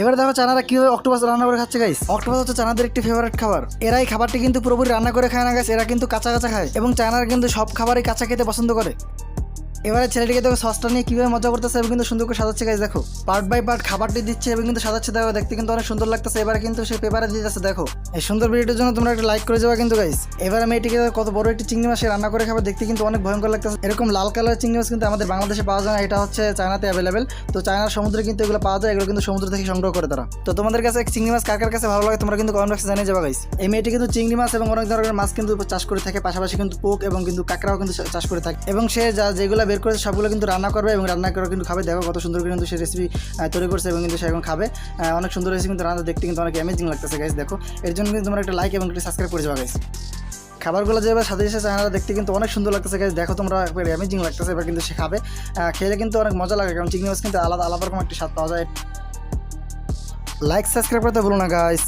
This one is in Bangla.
এবার দেখো চানারা কীভাবে অক্টোপাস রান্না করে খাচ্ছে গাইস অক্টোপাস হচ্ছে চানাদের একটি ফেভারিট খাবার। এরা এই খাবারটি কিন্তু পুরোপুরি রান্না করে খায় না গাছ এরা কিন্তু কাঁচা কাঁচা খায়। এবং চানারা কিন্তু সব খাবারই কাঁচা খেতে পছন্দ করে। এবারে ছেলেটিকে দেখো সসটা নিয়ে কীভাবে মজা করতেছে এবং কিন্তু সুন্দর করে সাজাচ্ছে গাইস দেখো। পার্ট বাই পার্ট খাবারটি দিচ্ছে এবং কিন্তু সাজাচ্ছে, দেখো, দেখতে কিন্তু অনেক সুন্দর লাগতেছে। এবারে কিন্তু সে পেপারে দিতেছে, দেখো। এই সুন্দর ভিডিওটির জন্য তোমরা একটা লাইক করে যাবে কিন্তু গাইস এবারে মেয়েটিকে কত বড় একটি চিংড়ি মাছ রান্না করে খাবার দেখতে কিন্তু অনেক ভয়ঙ্কর লাগতেছে। এরকম লাল কালারের চিংড়ি মাছ কিন্তু আমাদের বাংলাদেশে পাওয়া যায় না, এটা হচ্ছে চায়নাতে অ্যাভেলেবেল তো চায়নার সমুদ্রে কিন্তু এগুলো পাওয়া যায়, এগুলো কিন্তু সমুদ্র থেকে সংগ্রহ করে তারা। তো তোমাদের কাছে চিংড়ি মাছ কার কার কাছে ভালো লাগে তোমরা কিন্তু কমেন্ট বক্সে জানিয়ে যাবে গাইস এই মেয়েটি কিন্তু চিংড়ি মাছ এবং অনেক ধরনের মাছ কিন্তু চাষ করে থাকে, পাশাপাশি কিন্তু পোক এবং কিন্তু কাঁকড়াও কিন্তু চাষ করে থাকে। এবং সে যা যেগুলো বের করেছে সবগুলো কিন্তু রান্না করবে এবং রান্না করে কিন্তু খাবে। দেখো কত সুন্দর করে কিন্তু সে রেসিপি তৈরি করছে এবং কিন্তু সে এখন খাবে। অনেক সুন্দর রেসিপি কিন্তু রান্না দেখতে কিন্তু অনেক অ্যামেজিং লাগতেছে গাইস দেখো। এর জন্য কিন্তু তোমরা একটা লাইক এবং একটা সাবস্ক্রাইব করে যাবে গাইস খাবারগুলো যেভাবে সাথে সাথে চায়নারা দেখতে কিন্তু অনেক সুন্দর লাগতেছে গাইস দেখো তোমরা একবার অ্যামেজিং লাগতেছে, এবার কিন্তু সে খাবে। খেলে কিন্তু অনেক মজা লাগে, কারণ চিংড়ি মাছ কিন্তু আলাদা আলাদা রকম একটা স্বাদ পাওয়া যায়। লাইক সাবস্ক্রাইব করতে ভুলো না গাইস